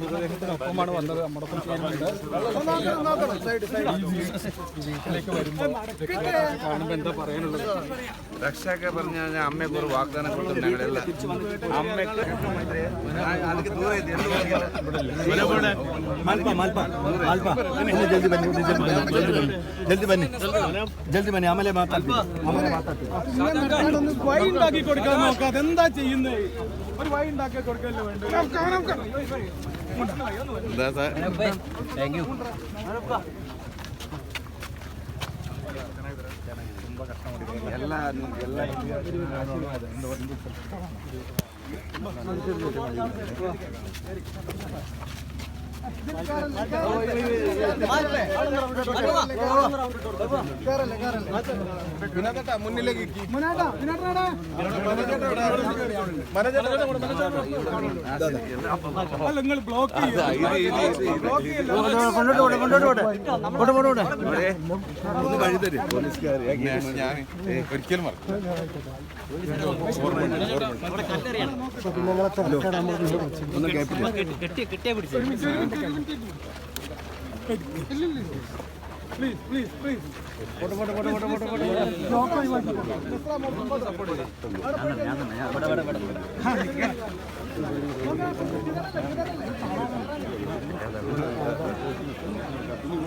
മൃതദേഹത്തിനൊപ്പമാണ് വന്നത്. നമ്മുടെ വീട്ടിലേക്ക് കാണുമ്പോൾ എന്താ പറയാനുള്ളത്? രക്ഷയൊക്കെ പറഞ്ഞു കഴിഞ്ഞാൽ അമ്മയ്ക്ക് ഒരു വാഗ്ദാനം കൊടുക്കും കൊടുക്കാൻ നോക്കാം അതെന്താ ചെയ്യുന്നത് ഒരു വൈ ഉണ്ടാക്കി കൊടുക്കല്ലേ വേണ്ടത്? എന്താ സാർ ಎಲ್ಲ ಎಲ್ಲ മുന്നിലേക്ക് നിങ്ങൾ ബ്ലോക്ക് കൊണ്ടോട്ട് പോട്ടെ കൊണ്ടോട്ട് പോട്ടെ പോട്ടെ പോട്ടെ പോട്ടെ ഒന്ന് വഴി തരും പോലീസുകാർ ഞാൻ ഒരിക്കലും ഒന്നും കേൾപ്പില്ല പ്ലീസ് പ്ലീസ് പ്ലീസ് പോട്ടെ പോട്ടെ പോട്ടെ പോട്ടെ പോട്ടെ പോട്ടെ